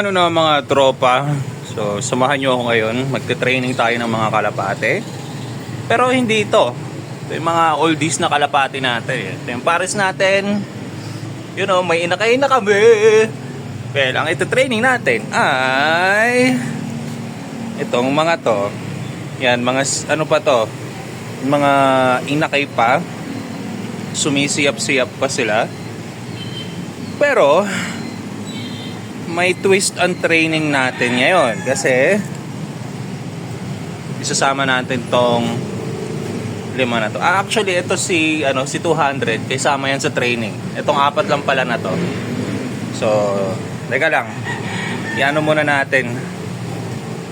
Ano na mga tropa, so samahan nyo ako ngayon, magte-training tayo ng mga kalapate. Pero hindi ito. Ito yung mga oldies na kalapate natin. Ito yung pares natin. You know, may inakay na kami. Well, ang ito-training natin ay itong mga to. Yan, mga ano pa to? Mga inakay pa. Sumisiyap-siyap pa sila. Pero, may twist on training natin ngayon kasi isasama natin tong lima na to. Ah, actually, ito si ano si 200 kasama yan sa training. Itong apat lang pala na to. So, teka lang. Iano muna natin.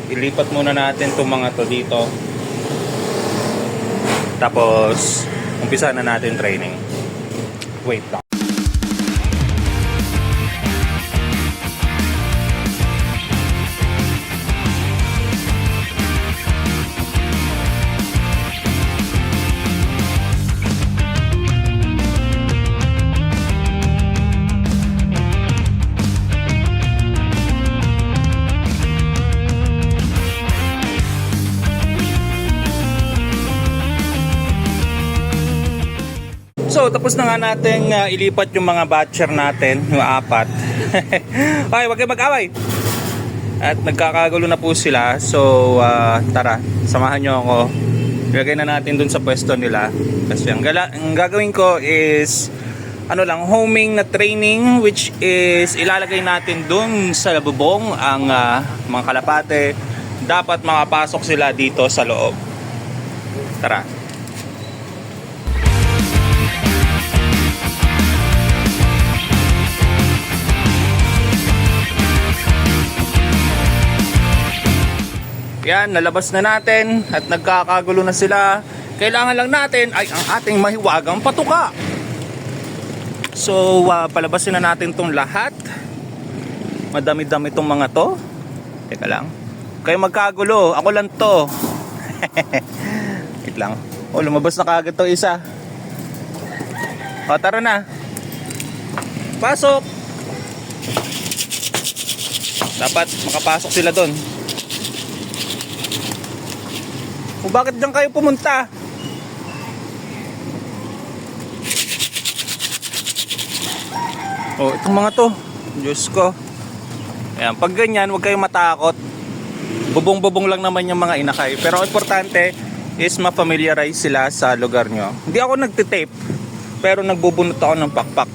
Ilipat muna natin tong mga to dito. Tapos, umpisa na natin training. Wait lang. Tapos na nga natin uh, ilipat yung mga batcher natin, yung apat. okay, wag kayo mag-away. At nagkakagulo na po sila. So, uh, tara, samahan nyo ako. Ilagay na natin dun sa pwesto nila. Kasi ang, gala- ang gagawin ko is ano lang, homing na training which is ilalagay natin dun sa bubong ang uh, mga kalapate. Dapat makapasok sila dito sa loob. Tara. Yan, nalabas na natin at nagkakagulo na sila. Kailangan lang natin ay ang ating mahiwagang patuka. So, uh, palabasin na natin tong lahat. Madami-dami tong mga to. Teka lang. Kayo magkagulo, ako lang to. Wait lang. Oh, lumabas na kagad to isa. O, tara na. Pasok! Dapat makapasok sila doon. Kung bakit diyan kayo pumunta? Oh, itong mga to. Diyos ko. Ayan, pag ganyan, huwag kayong matakot. Bubong-bubong lang naman yung mga inakay. Pero importante is ma-familiarize sila sa lugar nyo. Hindi ako nagtitape, pero nagbubunot ako ng pakpak.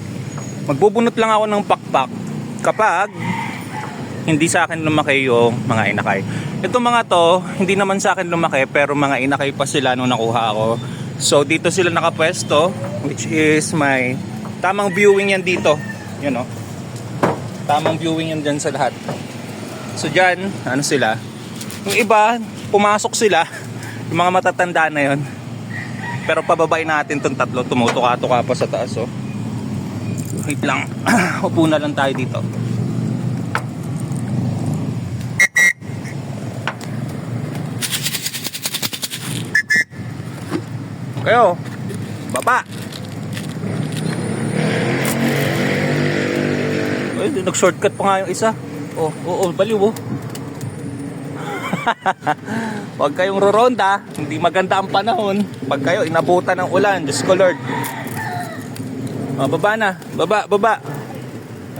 Magbubunot lang ako ng pakpak kapag hindi sa akin lumaki yung mga inakay. Itong mga to, hindi naman sa akin lumaki pero mga inakay pa sila nung nakuha ako. So dito sila nakapwesto which is my tamang viewing yan dito. You know. Tamang viewing yan dyan sa lahat. So dyan, ano sila? Yung iba, pumasok sila. Yung mga matatanda na yon. Pero pababay natin tong tatlo, tumutuka-tuka pa sa taas oh. Wait lang. Upo na lang tayo dito. Kayo, baba. Ay, nag-shortcut pa nga yung isa. Oh, oo, oh, baliw oh. Huwag kayong roronda, hindi maganda ang panahon. Pag kayo inabutan ng ulan, Diyos ko Lord. Oh, baba na, baba, baba.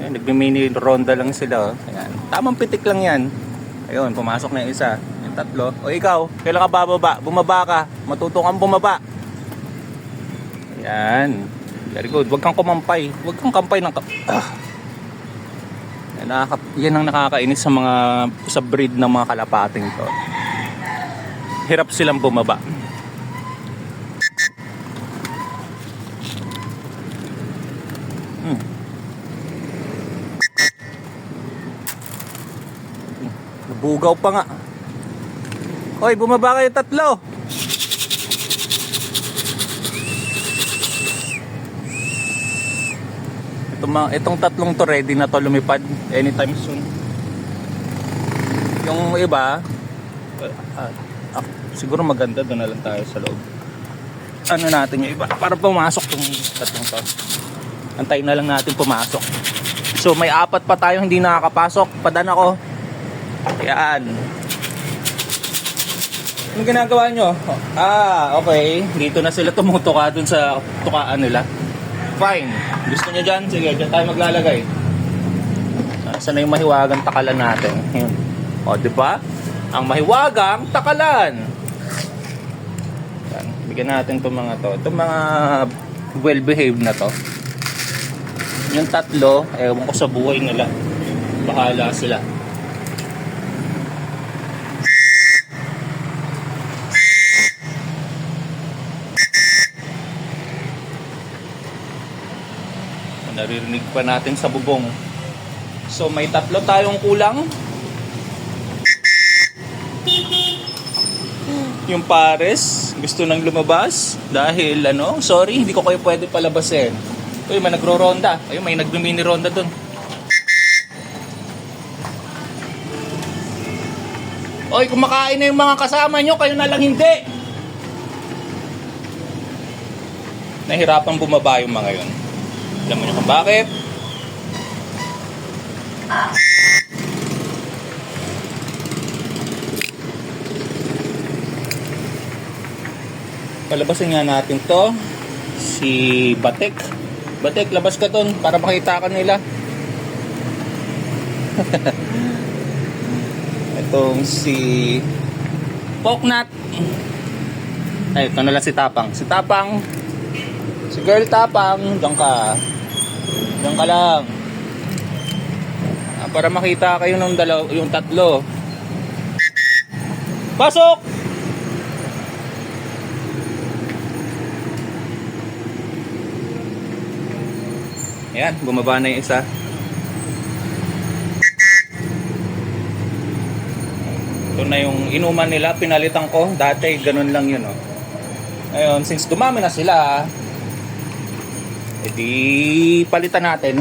Ayun, nagmi-mini ronda lang sila. Oh. Ayan. Tamang pitik lang yan. Ayun, pumasok na yung isa. Yung tatlo. O ikaw, kailan ka bababa? Bumaba ka. Matuto kang bumaba. Yan. Very good. Huwag kang kumampay. Huwag kang kampay ng... Ka- ah. Yan, nakaka- yan ang nakakainis sa mga sa breed ng mga kalapating to. Hirap silang bumaba. Hmm. Nabugaw pa nga. Hoy, bumaba kayo tatlo. Itong, itong tatlong to ready na to lumipad anytime soon. Yung iba, ah, ah, siguro maganda doon na lang tayo sa loob. Ano natin yung iba, para pumasok tong tatlong to. Antayin na lang natin pumasok. So may apat pa tayo hindi nakakapasok. Padan ako. Yan. Anong ginagawa nyo? Ah, okay. Dito na sila tumutuka dun sa tukaan nila. Fine. Gusto nyo dyan? Sige, dyan tayo maglalagay. Saan na yung mahiwagang takalan natin? Yun. O, di ba? Ang mahiwagang takalan. Yan. Bigyan natin itong mga to. Itong mga well-behaved na to. Yung tatlo, ewan ko sa buhay nila. Bahala sila. Naririnig pa natin sa bubong. So may tatlo tayong kulang. Yung pares, gusto nang lumabas dahil ano, sorry, hindi ko kayo pwede palabasin. Uy, may nagro-ronda. Ayun, may nagmini ronda dun. Oy, kumakain na yung mga kasama nyo, kayo na lang hindi. Nahirapan bumaba yung mga yun. Alam mo nyo kung bakit? Palabasin nga natin to si Batek. Batek, labas ka dun para makita ka nila. Itong si Poknat. Ay, ito na lang si Tapang. Si Tapang. Si Girl Tapang. Diyan ka. Diyan ka lang. Ah, para makita kayo ng dalaw, yung tatlo. Pasok! Ayan, bumaba na yung isa. Ito na yung inuman nila, pinalitan ko. Dati, ganun lang yun, oh. Ngayon, since dumami na sila, edi palitan natin.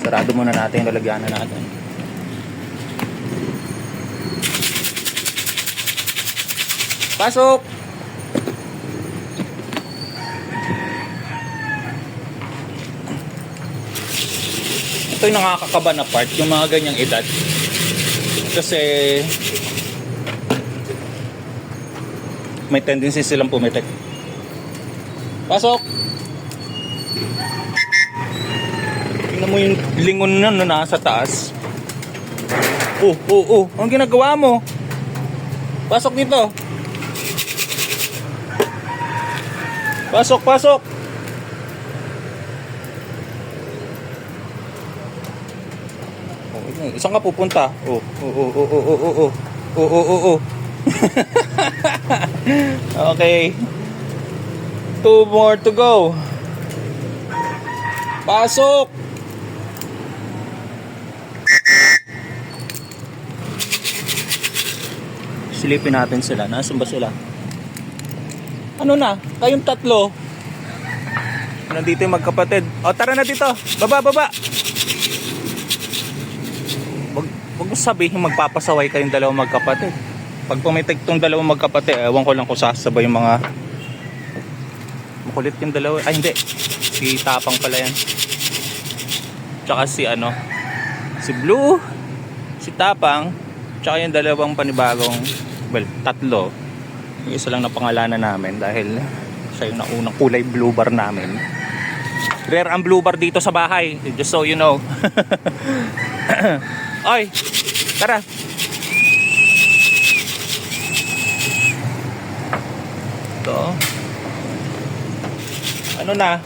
Sarado muna natin yung lalagyanan natin. Pasok! ito yung nakakakaba na part, yung mga ganyang edad. Kasi may tendency silang pumitik. Pasok! Tingnan mo yung lingon na no, nasa taas. Oh, oh, oh. Anong ginagawa mo? Pasok dito. Pasok, pasok. Oh, Isang ka pupunta. Oh, oh, oh, oh, oh, oh, oh. Oh, oh, oh, oh. okay. Two more to go. Pasok! Silipin natin sila. Nasaan ba sila? Ano na? Kayong tatlo. Nandito yung magkapatid. O, tara na dito. Baba, baba. Wag, mo sabihin magpapasaway kayong dalawang magkapatid. Pag pumitig tong dalawang magkapatid, ewan ko lang kung sasabay yung mga makulit yung dalawa. Ay, hindi. Si Tapang pala yan. Tsaka si ano, si Blue, si Tapang, tsaka yung dalawang panibagong, well, tatlo. Yung isa lang na pangalanan namin dahil siya yung naunang kulay blue bar namin. Rare ang blue bar dito sa bahay, just so you know. Oy, tara. Ito. Ano na?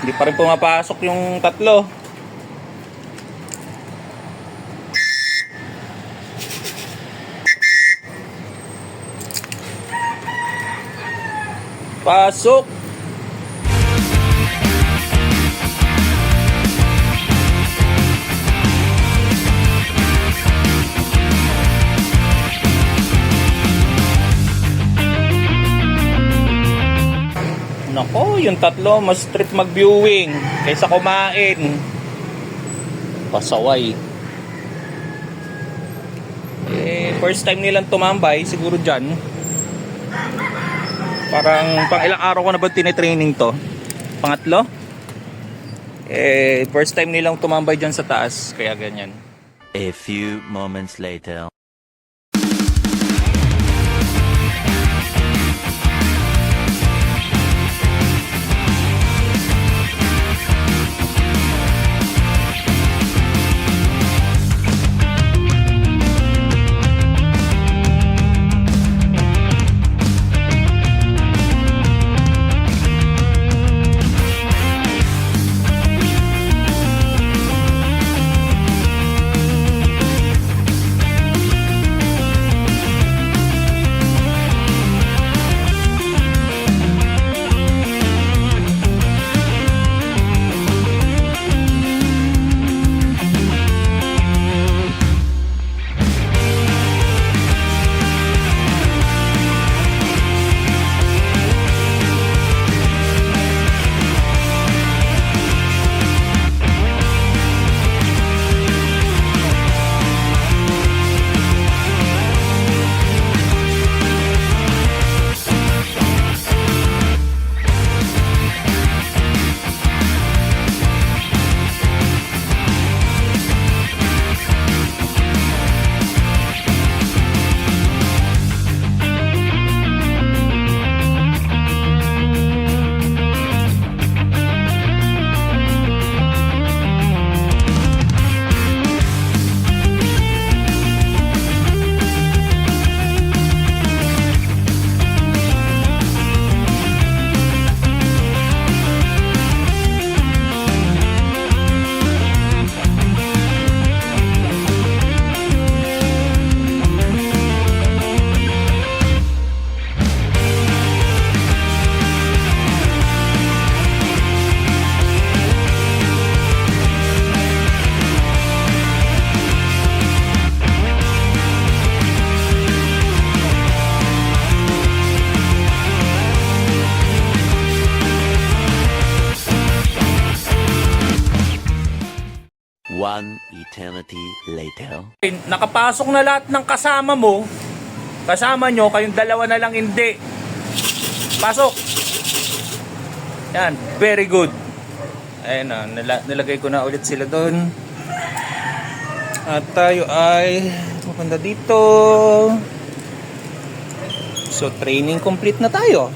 Hindi pa rin pumapasok yung tatlo. Pasok! Nako, yung tatlo mas trip mag-viewing kaysa kumain. Pasaway. Eh, first time nilang tumambay, siguro dyan. Parang pang ilang araw ko na ba tinitraining to? Pangatlo? Eh, first time nilang tumambay dyan sa taas, kaya ganyan. A few moments later. Eternity later. Nakapasok na lahat ng kasama mo. Kasama nyo, kayong dalawa na lang hindi. Pasok! Yan, very good. Ayun na, nila- nilagay ko na ulit sila doon. At tayo ay pupunta dito. So, training complete na tayo.